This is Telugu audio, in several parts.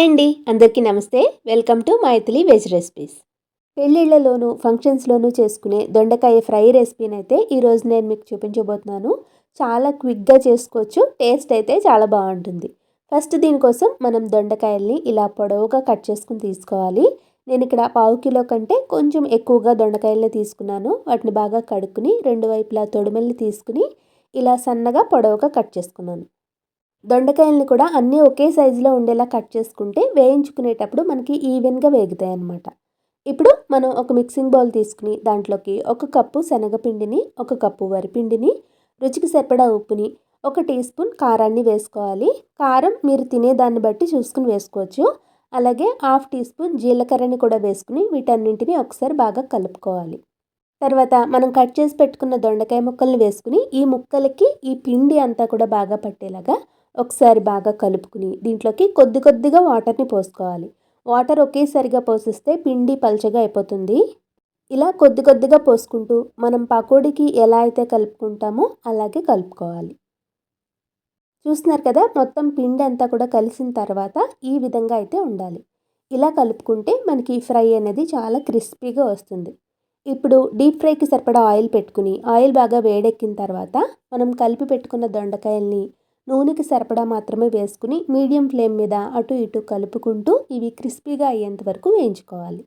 హాయ్ అండి. అందరికీ నమస్తే. Welcome to Maithili veg recipes. పెళ్ళిళ్ళలోనూ ఫంక్షన్స్లోనూ చేసుకునే దొండకాయ ఫ్రై రెసిపీని అయితే ఈరోజు నేను మీకు చూపించబోతున్నాను. చాలా క్విక్గా చేసుకోవచ్చు. టేస్ట్ అయితే చాలా బాగుంటుంది. ఫస్ట్ దీనికోసం మనం దొండకాయల్ని ఇలా పొడవుగా కట్ చేసుకుని తీసుకోవాలి. నేను ఇక్కడ పావు కిలో కంటే కొంచెం ఎక్కువగా దొండకాయల్ని తీసుకున్నాను. వాటిని బాగా కడుక్కుని రెండు వైపులా తొడిమెల్ని తీసుకుని ఇలా సన్నగా పొడవుగా కట్ చేసుకున్నాను. దొండకాయల్ని కూడా అన్నీ ఒకే సైజులో ఉండేలా కట్ చేసుకుంటే వేయించుకునేటప్పుడు మనకి ఈవెన్గా వేగుతాయి అన్నమాట. ఇప్పుడు మనం ఒక మిక్సింగ్ బౌల్ తీసుకుని దాంట్లోకి ఒక కప్పు శనగపిండిని ఒక కప్పు వరిపిండిని రుచికి సరిపడా ఉప్పుని ఒక టీ స్పూన్ కారాన్ని వేసుకోవాలి. కారం మీరు తినేదాన్ని బట్టి చూసుకుని వేసుకోవచ్చు. అలాగే హాఫ్ టీ స్పూన్ జీలకర్రని కూడా వేసుకుని వీటన్నింటిని ఒకసారి బాగా కలుపుకోవాలి. తర్వాత మనం కట్ చేసి పెట్టుకున్న దొండకాయ ముక్కల్ని వేసుకుని ఈ ముక్కలకి ఈ పిండి అంతా కూడా బాగా పట్టేలాగా ఒకసారి బాగా కలుపుకుని దీంట్లోకి కొద్ది కొద్దిగా వాటర్ని పోసుకోవాలి. వాటర్ ఒకేసారిగా పోసిస్తే పిండి పల్చగా అయిపోతుంది. ఇలా కొద్ది కొద్దిగా పోసుకుంటూ మనం పకోడీకి ఎలా అయితే కలుపుకుంటామో అలాగే కలుపుకోవాలి. చూస్తున్నారు కదా మొత్తం పిండి అంతా కూడా కలిసిన తర్వాత ఈ విధంగా అయితే ఉండాలి. ఇలా కలుపుకుంటే మనకి ఫ్రై అనేది చాలా క్రిస్పీగా వస్తుంది. ఇప్పుడు డీప్ ఫ్రైకి సరిపడా ఆయిల్ పెట్టుకుని ఆయిల్ బాగా వేడెక్కిన తర్వాత మనం కలిపి పెట్టుకున్న దొండకాయల్ని నూనెకి సరిపడా మాత్రమే వేసుకుని మీడియం ఫ్లేమ్ మీద అటు ఇటు కలుపుకుంటూ ఇవి క్రిస్పీగా అయ్యేంత వరకు వేయించుకోవాలి.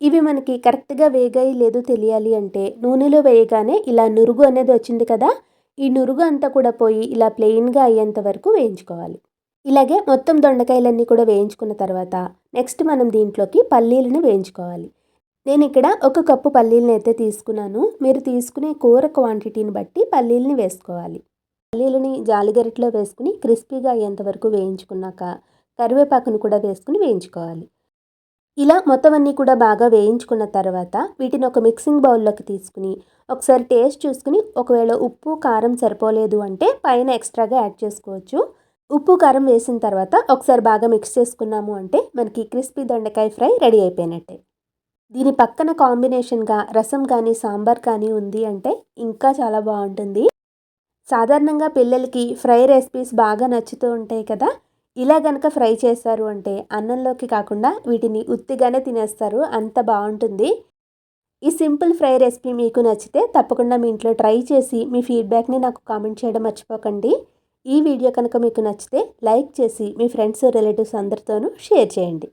ఇవి మనకి కరెక్ట్గా వేగాయి లేదో తెలియాలి అంటే నూనెలో వేయగానే ఇలా నురుగు అనేది వచ్చింది కదా ఈ నురుగు అంతా కూడా పోయి ఇలా ప్లెయిన్గా అయ్యేంత వరకు వేయించుకోవాలి. ఇలాగే మొత్తం దొండకాయలన్నీ కూడా వేయించుకున్న తర్వాత నెక్స్ట్ మనం దీంట్లోకి పల్లీలను వేయించుకోవాలి. నేను ఇక్కడ ఒక కప్పు పల్లీలను అయితే తీసుకున్నాను. మీరు తీసుకునే కూర క్వాంటిటీని బట్టి పల్లీలని వేసుకోవాలి. పల్లీలని జాలిగరిటలో వేసుకుని క్రిస్పీగా అయ్యేంత వరకు వేయించుకున్నాక కరివేపాకును కూడా వేసుకుని వేయించుకోవాలి. ఇలా మొత్తం అన్నీ కూడా బాగా వేయించుకున్న తర్వాత వీటిని ఒక మిక్సింగ్ బౌల్లోకి తీసుకుని ఒకసారి టేస్ట్ చూసుకుని ఒకవేళ ఉప్పు కారం సరిపోలేదు అంటే పైన ఎక్స్ట్రాగా యాడ్ చేసుకోవచ్చు. ఉప్పు కారం వేసిన తర్వాత ఒకసారి బాగా మిక్స్ చేసుకున్నాము అంటే మనకి క్రిస్పీ దొండకాయ ఫ్రై రెడీ అయిపోయినట్టే. దీని పక్కన కాంబినేషన్గా రసం కానీ సాంబార్ కానీ ఉంది అంటే ఇంకా చాలా బాగుంటుంది. సాధారణంగా పిల్లలకి ఫ్రై రెసిపీస్ బాగా నచ్చుతూ ఉంటాయి కదా? ఇలా గనక ఫ్రై చేస్తారు అంటే అన్నంలోకి కాకుండా వీటిని ఉత్తిగానే తినేస్తారు. అంత బాగుంటుంది. ఈ సింపుల్ ఫ్రై రెసిపీ మీకు నచ్చితే తప్పకుండా మీ ఇంట్లో ట్రై చేసి మీ ఫీడ్బ్యాక్ని నాకు కామెంట్ చేయడం మర్చిపోకండి. ఈ వీడియో కనుక మీకు నచ్చితే లైక్ చేసి మీ ఫ్రెండ్స్ రిలేటివ్స్ అందరితోనూ షేర్ చేయండి.